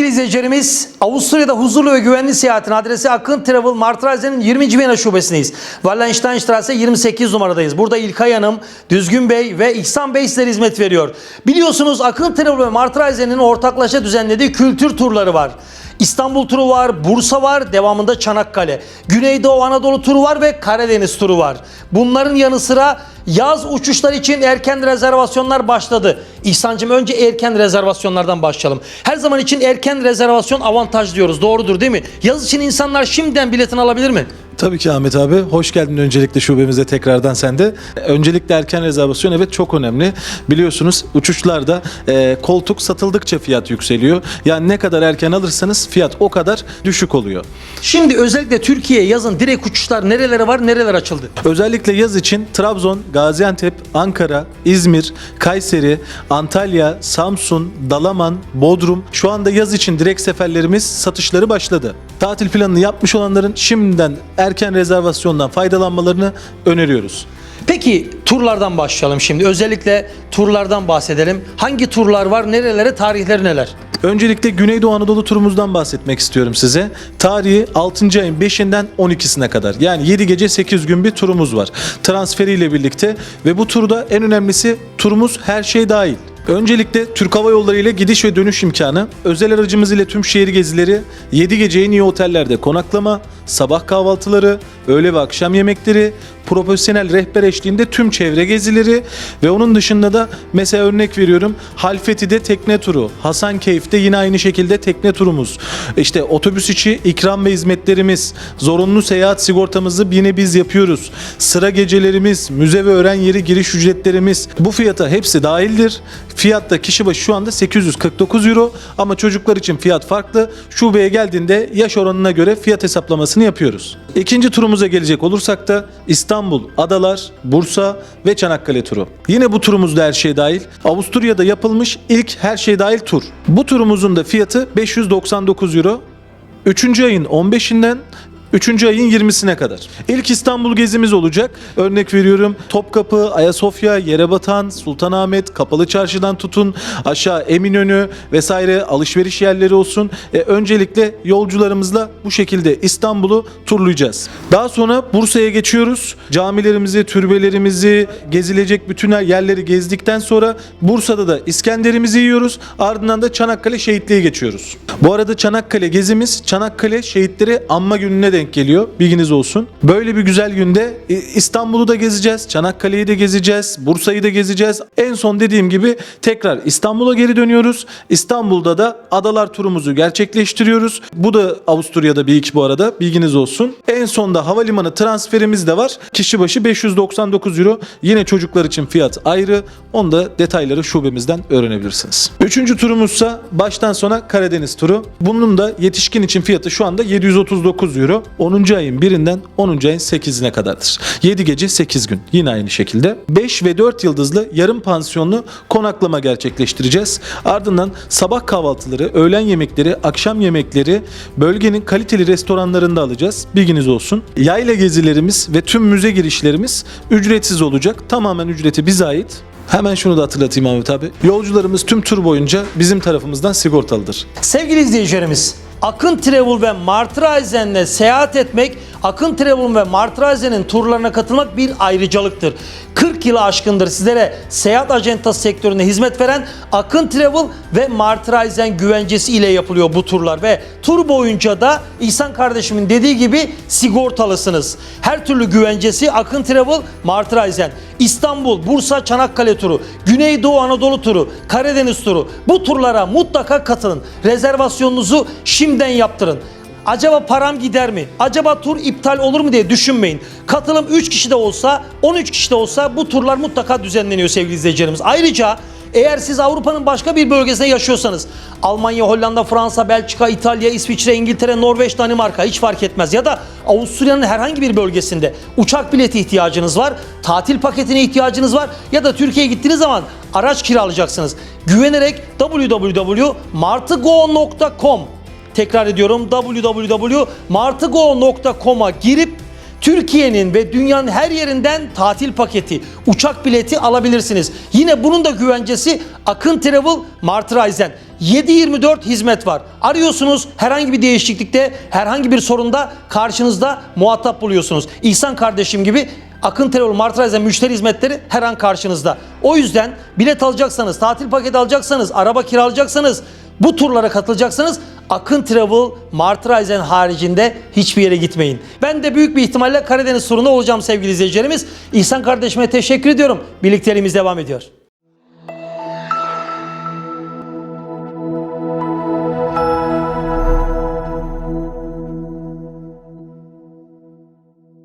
Sevgili izleyicilerimiz, Avusturya'da huzurlu ve güvenli seyahatin adresi Akın Travel Martraze'nin 20. Viyana şubesindeyiz. Wallensteinstrasse 28 numaradayız. Burada İlkay Hanım, Düzgün Bey ve İhsan Bey sizlere hizmet veriyor. Biliyorsunuz Akın Travel ve Martraze'nin ortaklaşa düzenlediği kültür turları var. İstanbul turu var, Bursa var, devamında Çanakkale. Güneydoğu Anadolu turu var ve Karadeniz turu var. Bunların yanı sıra yaz uçuşları için erken rezervasyonlar başladı. İhsan'cığım önce erken rezervasyonlardan başlayalım. Her zaman için erken rezervasyon avantaj diyoruz. Doğrudur değil mi? Yaz için insanlar şimdiden biletini alabilir mi? Tabii ki Ahmet abi. Hoş geldin öncelikle şubemize tekrardan sen de. Öncelikle erken rezervasyon evet çok önemli. Biliyorsunuz uçuşlarda e, koltuk satıldıkça fiyat yükseliyor. Yani ne kadar erken alırsanız fiyat o kadar düşük oluyor. Şimdi özellikle Türkiye yazın direkt uçuşlar nerelere var, nereler açıldı? Özellikle yaz için Trabzon, Gaziantep, Ankara, İzmir, Kayseri, Antalya, Samsun, Dalaman, Bodrum şu anda yaz için direkt seferlerimiz satışları başladı. Tatil planını yapmış olanların şimdiden erken rezervasyondan faydalanmalarını öneriyoruz. Peki turlardan başlayalım şimdi. Özellikle turlardan bahsedelim. Hangi turlar var, nerelere, tarihleri neler? Öncelikle Güneydoğu Anadolu turumuzdan bahsetmek istiyorum size. Tarihi 6. ayın 5'inden 12'sine kadar. Yani 7 gece 8 gün bir turumuz var. Transferiyle birlikte ve bu turda en önemlisi turumuz her şey dahil. Öncelikle Türk Hava Yolları ile gidiş ve dönüş imkanı, özel aracımız ile tüm şehir gezileri, 7 gece en iyi otellerde konaklama, sabah kahvaltıları, öğle ve akşam yemekleri, profesyonel rehber eşliğinde tüm çevre gezileri ve onun dışında da mesela örnek veriyorum Halfeti'de tekne turu, Hasankeyf'te yine aynı şekilde tekne turumuz. İşte otobüs içi ikram ve hizmetlerimiz, zorunlu seyahat sigortamızı yine biz yapıyoruz. Sıra gecelerimiz, müze ve öğren yeri giriş ücretlerimiz bu fiyata hepsi dahildir. Fiyat da kişi başı şu anda 849 euro ama çocuklar için fiyat farklı. Şubeye geldiğinde yaş oranına göre fiyat hesaplamasını yapıyoruz. İkinci turumuza gelecek olursak da İstanbul, Adalar, Bursa ve Çanakkale turu. Yine bu turumuzda her şey dahil. Avusturya'da yapılmış ilk her şey dahil tur. Bu turumuzun da fiyatı 599 euro. 3. ayın 15'inden 3. ayın 20'sine kadar. İlk İstanbul gezimiz olacak. Örnek veriyorum Topkapı, Ayasofya, Yerebatan, Sultanahmet, Kapalı Çarşı'dan tutun aşağı Eminönü vesaire alışveriş yerleri olsun. E, öncelikle yolcularımızla bu şekilde İstanbul'u turlayacağız. Daha sonra Bursa'ya geçiyoruz. Camilerimizi, türbelerimizi, gezilecek bütün yerleri gezdikten sonra Bursa'da da İskenderimizi yiyoruz. Ardından da Çanakkale Şehitliğe geçiyoruz. Bu arada Çanakkale gezimiz Çanakkale Şehitleri Anma Günü'ne denk geliyor. Bilginiz olsun. Böyle bir güzel günde e, İstanbul'u da gezeceğiz, Çanakkale'yi de gezeceğiz, Bursa'yı da gezeceğiz. En son dediğim gibi tekrar İstanbul'a geri dönüyoruz. İstanbul'da da adalar turumuzu gerçekleştiriyoruz. Bu da Avusturya'da bir iki bu arada. Bilginiz olsun. En sonda havalimanı transferimiz de var. Kişi başı 599 euro. Yine çocuklar için fiyat ayrı. Onu da detayları şubemizden öğrenebilirsiniz. Üçüncü turumuzsa baştan sona Karadeniz turu. Bunun da yetişkin için fiyatı şu anda 739 euro. 10. ayın birinden 10. ayın 8'ine kadardır. 7 gece 8 gün. Yine aynı şekilde. 5 ve 4 yıldızlı yarım pansiyonlu konaklama gerçekleştireceğiz. Ardından sabah kahvaltıları, öğlen yemekleri, akşam yemekleri bölgenin kaliteli restoranlarında alacağız. Bilginiz olsun. Yayla gezilerimiz ve tüm müze girişlerimiz ücretsiz olacak. Tamamen ücreti bize ait. Hemen şunu da hatırlatayım Ahmet abi. Yolcularımız tüm tur boyunca bizim tarafımızdan sigortalıdır. Sevgili izleyicilerimiz, Akın Travel ve Martraisen'le seyahat etmek, Akın Travel ve Martraisen'in turlarına katılmak bir ayrıcalıktır. 40 yılı aşkındır sizlere seyahat acentası sektöründe hizmet veren Akın Travel ve Martraisen güvencesi ile yapılıyor bu turlar ve tur boyunca da İhsan kardeşimin dediği gibi sigortalısınız. Her türlü güvencesi Akın Travel, Martraisen. İstanbul, Bursa, Çanakkale turu, Güneydoğu Anadolu turu, Karadeniz turu. Bu turlara mutlaka katılın. Rezervasyonunuzu şimdiden yaptırın. Acaba param gider mi? Acaba tur iptal olur mu diye düşünmeyin. Katılım 3 kişi de olsa, 13 kişi de olsa bu turlar mutlaka düzenleniyor sevgili izleyicilerimiz. Ayrıca eğer siz Avrupa'nın başka bir bölgesinde yaşıyorsanız Almanya, Hollanda, Fransa, Belçika, İtalya, İsviçre, İngiltere, Norveç, Danimarka hiç fark etmez ya da Avusturya'nın herhangi bir bölgesinde uçak bileti ihtiyacınız var, tatil paketine ihtiyacınız var ya da Türkiye'ye gittiğiniz zaman araç kiralayacaksınız. Güvenerek www.martıgo.com Tekrar ediyorum www.martıgo.com'a girip Türkiye'nin ve dünyanın her yerinden tatil paketi, uçak bileti alabilirsiniz. Yine bunun da güvencesi Akın Travel Martı Raizen. 7-24 hizmet var. Arıyorsunuz herhangi bir değişiklikte, herhangi bir sorunda karşınızda muhatap buluyorsunuz. İhsan kardeşim gibi Akın Travel Martriz'e müşteri hizmetleri her an karşınızda. O yüzden bilet alacaksanız, tatil paketi alacaksanız, araba kiralayacaksanız, bu turlara katılacaksanız Akın Travel Martriz'en haricinde hiçbir yere gitmeyin. Ben de büyük bir ihtimalle Karadeniz turunda olacağım sevgili izleyicilerimiz. İhsan kardeşime teşekkür ediyorum. Birlikteliğimiz devam ediyor.